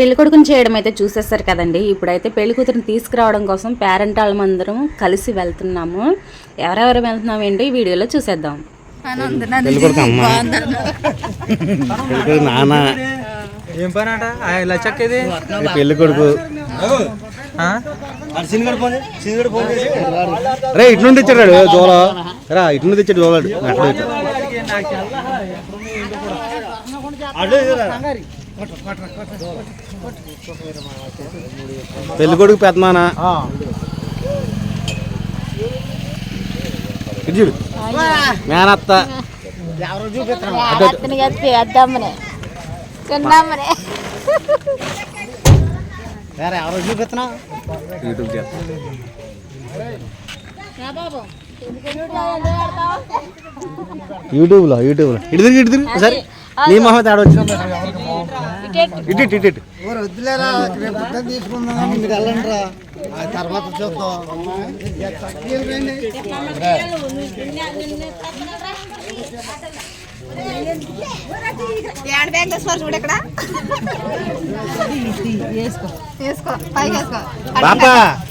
పెళ్ళి కొడుకుని చేయడం అయితే చూసేస్తారు కదండి. ఇప్పుడైతే పెళ్ళి కూతురిని తీసుకురావడం కోసం పేరెంట్ వాళ్ళమందరం కలిసి వెళ్తున్నాము. ఎవరెవరు వెళ్తున్నాం ఏంటి ఈ వీడియోలో చూసేద్దాం. నాన్న ఏం పని అట పెళ్ళి కొడుకు? రే ఇటు నుండి తెచ్చాడు జోల. రా ఇటు నుండి తెచ్చాడు జోలాడు అట్లా ఇటు పెళ్ళి కొడుకు పెద్దనాన్న ఇటు చూడు. మేనత్త. అత్తని కాదు పెద్దమ్మనే. చిన్నమ్మనే. యూట్యూబ్ చేస్తా. యూట్యూబ్లో యూట్యూబ్లో. ఇటు తిరిగి సరే నీ మొహం తేడా వచ్చింది? ఇటు ఇటు ఇటు ఇటు. తర్వాత చూద్దాం. బ్యాగ్ చూడు ఇక్కడ. వేసుకో. వేసుకో పైకి వేసుకో.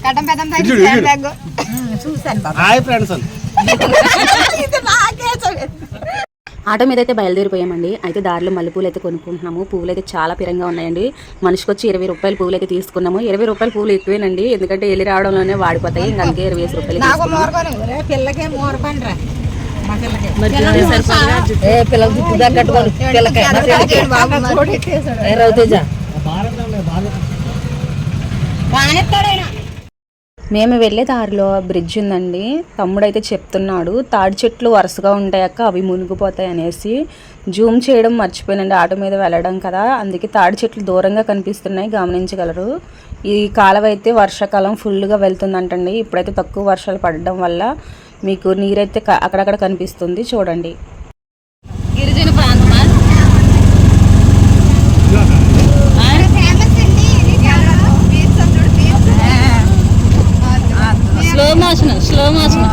కట్టం పెద్దం. బ్యాగ్ చూసాను హాయ్ ఫ్రెండ్స్. ఆటో మీద అయితే బయలుదేరిపోయామండి. అయితే దారిలో మల్లెపూలు అయితే కొనుక్కుంటున్నాము. పువ్వులు అయితే చాలా పిరంగా ఉన్నాయండి. మనిషికి వచ్చి ఇరవై రూపాయల పువ్వులు అయితే తీసుకున్నాము. ఇరవై రూపాయల పువ్వులు ఎక్కువేనండి. ఎందుకంటే వెళ్ళి రావడంలోనే వాడిపోతాయి. ఇంకా అందుకే ఇరవై రూపాయలు పిల్లలు జుట్టు తగ్గట్టుకోరు పిల్లకాయ మేము వెళ్ళే దారిలో బ్రిడ్జ్ ఉందండి. తమ్ముడైతే చెప్తున్నాడు తాడి చెట్లు వరుసగా ఉంటాయక్క అవి మునిగిపోతాయి అనేసి. జూమ్ చేయడం మర్చిపోయినండి ఆటో మీద వెళ్ళడం కదా. అందుకే తాడి చెట్లు దూరంగా కనిపిస్తున్నాయి గమనించగలరు. ఈ కాలం అయితే వర్షాకాలం ఫుల్గా వెళ్తుందంటండి. ఇప్పుడైతే తక్కువ వర్షాలు పడడం వల్ల మీకు నీరైతే అక్కడక్కడ కనిపిస్తుంది. చూడండి. మోషన్ స్లో మోషన్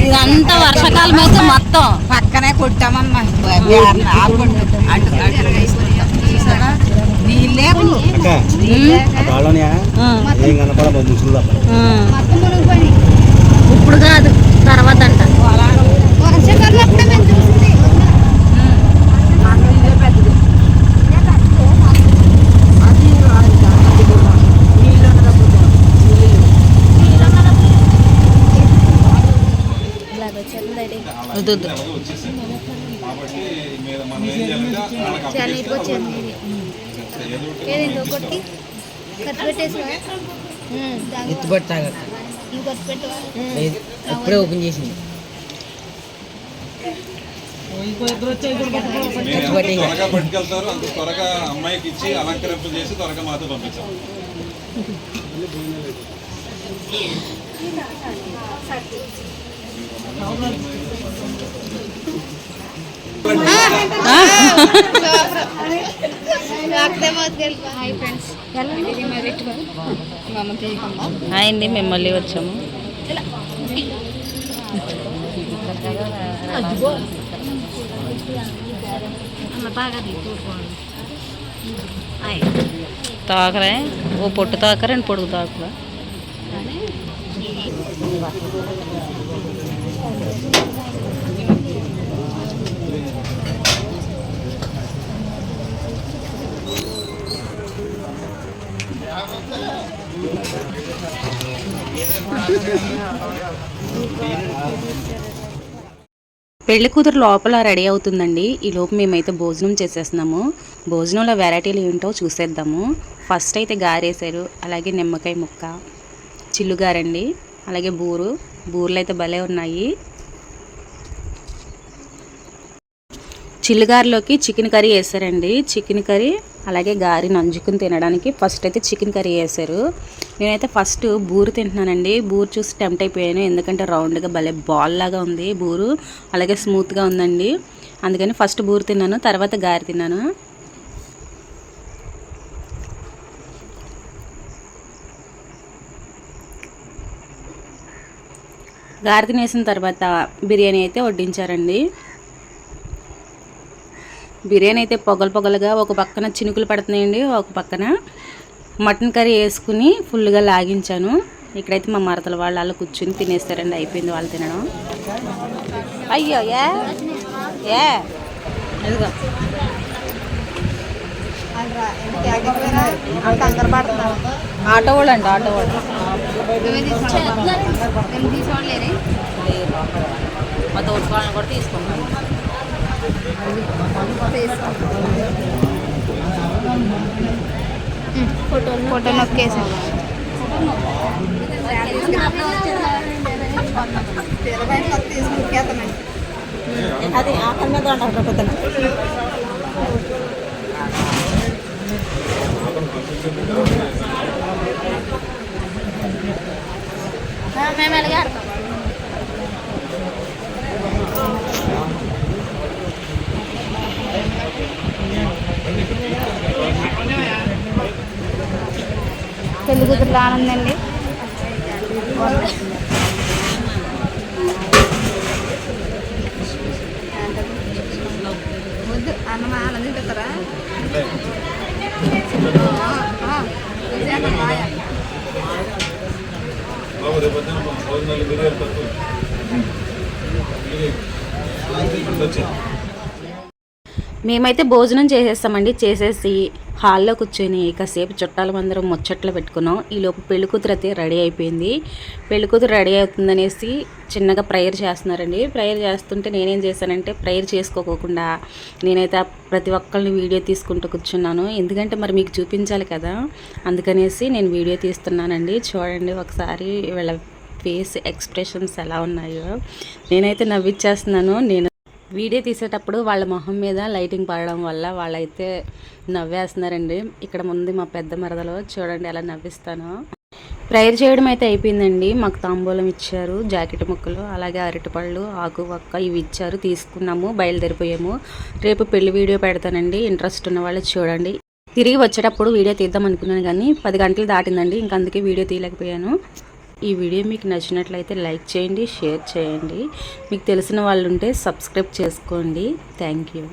ఇదంతా వర్షాకాలం అయితే మొత్తం. పక్కనే కొట్టామమ్మా. నీళ్ళే అక్క వాళ్ళని ఏం కనపడదు ముసులు తప్ప ఇప్పుడు కాదు తర్వాత అంట వద్దు వద్దు. ఎత్తుబడి తాగట లేదు ఎప్పుడే ఓపెన్ చేసింది ఎత్తుబడి త్వరగా పట్టుకెళ్తారు అంత త్వరగా అమ్మాయికి ఇచ్చి అలంకరింప చేసి త్వరగా మాతో పంపించాం హాయ్ అయింది మేము మళ్ళీ వచ్చాము. తాకరే ఓ పొట్టు తాక రెండు పొడుగు తాకరా. పెళ్ళి కూతురు లోపల రెడీ అవుతుందండి. ఈ లోపు మేమైతే భోజనం చేసేస్తున్నాము. భోజనంలో వెరైటీలు ఏంటో చూసేద్దాము. ఫస్ట్ అయితే గారేసారు అలాగే నిమ్మకాయ ముక్క చిల్లుగారండి. అలాగే బూరు బూర్లు అయితే భలే ఉన్నాయి. చిల్లుగారిలోకి చికెన్ కర్రీ వేసారండి. చికెన్ కర్రీ అలాగే గారి నంజుకుని తినడానికి ఫస్ట్ అయితే చికెన్ కర్రీ వేసారు. నేనైతే ఫస్ట్ బూరు తింటున్నానండి. బూరు చూసి టెంప్ట్ అయిపోయాను. ఎందుకంటే రౌండ్గా భలే బాల్ లాగా ఉంది బూరు. అలాగే స్మూత్గా ఉందండి. అందుకని ఫస్ట్ బూరు తిన్నాను తర్వాత గారి తిన్నాను. గారి వేసిన తర్వాత బిర్యానీ అయితే వడ్డించారండి. బిర్యానీ అయితే పొగలు పొగలుగా ఒక పక్కన చినుకులు పడుతున్నాయండి ఒక పక్కన మటన్ కర్రీ వేసుకుని ఫుల్గా లాగించాను. ఇక్కడైతే మా మరతల వాళ్ళు అలా కూర్చుని తినేస్తారండి అయిపోయింది వాళ్ళు తినడం. అయ్యో ఏ? ఏ? ఆటో వాళ్ళు అండి ఆటో వాళ్ళు. మా తోటి వాళ్ళని కూడా తీసుకుంటాను ఫోటో నొక్కేసాం అది ఆకలి మీద ఉండకపోతున్నా మేము అలాగే ఆడతాం పెళ్ళి కూతురు ఆనందండి. బిర్యానీ తక్కువ మేమైతే భోజనం చేసేస్తామండి చేసేసి హాల్లో కూర్చొని కాసేపు చుట్టాలమందరం ముచ్చట్లు పెట్టుకున్నాం. ఈలోపు పెళ్ళికూతురు అయితే రెడీ అయిపోయింది. పెళ్ళి కూతురు రెడీ అవుతుందనేసి చిన్నగా ప్రేయర్ చేస్తున్నారండి. ప్రేయర్ చేస్తుంటే నేనేం చేశానంటే ప్రేయర్ చేసుకోకుండా నేనైతే ప్రతి ఒక్కరిని వీడియో తీసుకుంటూ కూర్చున్నాను. ఎందుకంటే మరి మీకు చూపించాలి కదా. అందుకనేసి నేను వీడియో తీస్తున్నానండి. చూడండి ఒకసారి వీళ్ళ ఫేస్ ఎక్స్ప్రెషన్స్ ఎలా ఉన్నాయో. నేనైతే నవ్విచ్చేస్తున్నాను. నేను వీడియో తీసేటప్పుడు వాళ్ళ మొహం మీద లైటింగ్ పడడం వల్ల వాళ్ళైతే నవ్వేస్తున్నారండి. ఇక్కడ ముందు మా పెద్ద మరదలో చూడండి ఎలా నవ్విస్తాను. ప్రేయర్ చేయడం అయితే అయిపోయిందండి. మాకు తాంబూలం ఇచ్చారు జాకెట్ ముక్కలు అలాగే అరటిపళ్ళు ఆకు వక్క ఇవి ఇచ్చారు తీసుకున్నాము బయలుదేరిపోయాము. రేపు పెళ్ళి వీడియో పెడతానండి. ఇంట్రెస్ట్ ఉన్న వాళ్ళు చూడండి. తిరిగి వచ్చేటప్పుడు వీడియో తీద్దాం అనుకున్నాను కానీ పది గంటలు దాటిందండి. ఇంక అందుకే వీడియో తీయలేకపోయాను. ఈ వీడియో మీకు నచ్చినట్లయితే లైక్ చేయండి షేర్ చేయండి. మీకు తెలిసిన వాళ్ళు ఉంటే సబ్స్క్రైబ్ చేసుకోండి. Thank you.